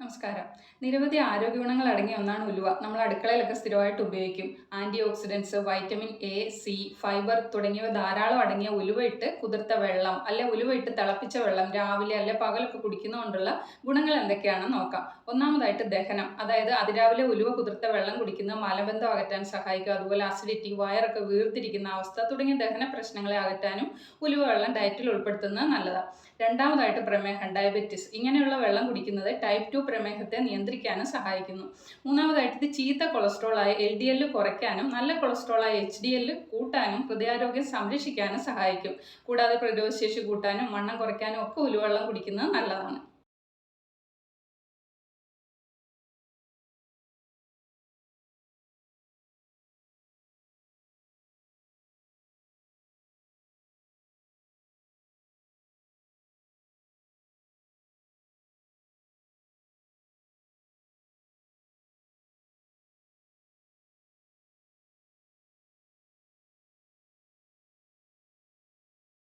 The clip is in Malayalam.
നമസ്കാരം. നിരവധി ആരോഗ്യ ഗുണങ്ങൾ അടങ്ങിയ ഒന്നാണ് ഉലുവ. നമ്മൾ അടുക്കളയിലൊക്കെ സ്ഥിരമായിട്ട് ഉപയോഗിക്കും. Antioxidants vitamin A C fibre തുടങ്ങിയവ ധാരാളം അടങ്ങിയ ഉലുവ ഇട്ട് കുതിർത്ത വെള്ളം അല്ലെ ഉലുവ ഇട്ട് തിളപ്പിച്ച വെള്ളം രാവിലെ അല്ലെ പകലൊക്കെ കുടിക്കുന്നതുകൊണ്ടുള്ള ഗുണങ്ങൾ എന്തൊക്കെയാണെന്ന് നോക്കാം. ഒന്നാമതായിട്ട് ദഹനം. അതായത് അതിരാവിലെ ഉലുവ കുതിർത്ത വെള്ളം കുടിക്കുന്ന മലബന്ധം അകറ്റാൻ സഹായിക്കും. അതുപോലെ അസിഡിറ്റി വയറൊക്കെ വീർത്തിരിക്കുന്ന അവസ്ഥ തുടങ്ങിയ ദഹന പ്രശ്നങ്ങളെ അകറ്റാനും ഉലുവ വെള്ളം ഡയറ്റിൽ ഉൾപ്പെടുത്തുന്നത് നല്ലതാണ് രണ്ടാമതായിട്ട് പ്രമേഹം ഡയബറ്റിസ് ഇങ്ങനെയുള്ള വെള്ളം കുടിക്കുന്നത് ടൈപ്പ് ടു പ്രമേഹത്തെ നിയന്ത്രിക്കാനും സഹായിക്കുന്നു. മൂന്നാമതായിട്ട് ഇത് ചീത്ത കൊളസ്ട്രോളായ എൽ ഡി എല്ല് കുറയ്ക്കാനും നല്ല കൊളസ്ട്രോളായ എച്ച് ഡി എല്ല് കൂട്ടാനും ഹൃദയാരോഗ്യം സംരക്ഷിക്കാനും സഹായിക്കും. കൂടാതെ പ്രതിരോധശേഷി കൂട്ടാനും വണ്ണം കുറയ്ക്കാനും ഒക്കെ ഉലുവെള്ളം കുടിക്കുന്നത് നല്ലതാണ്.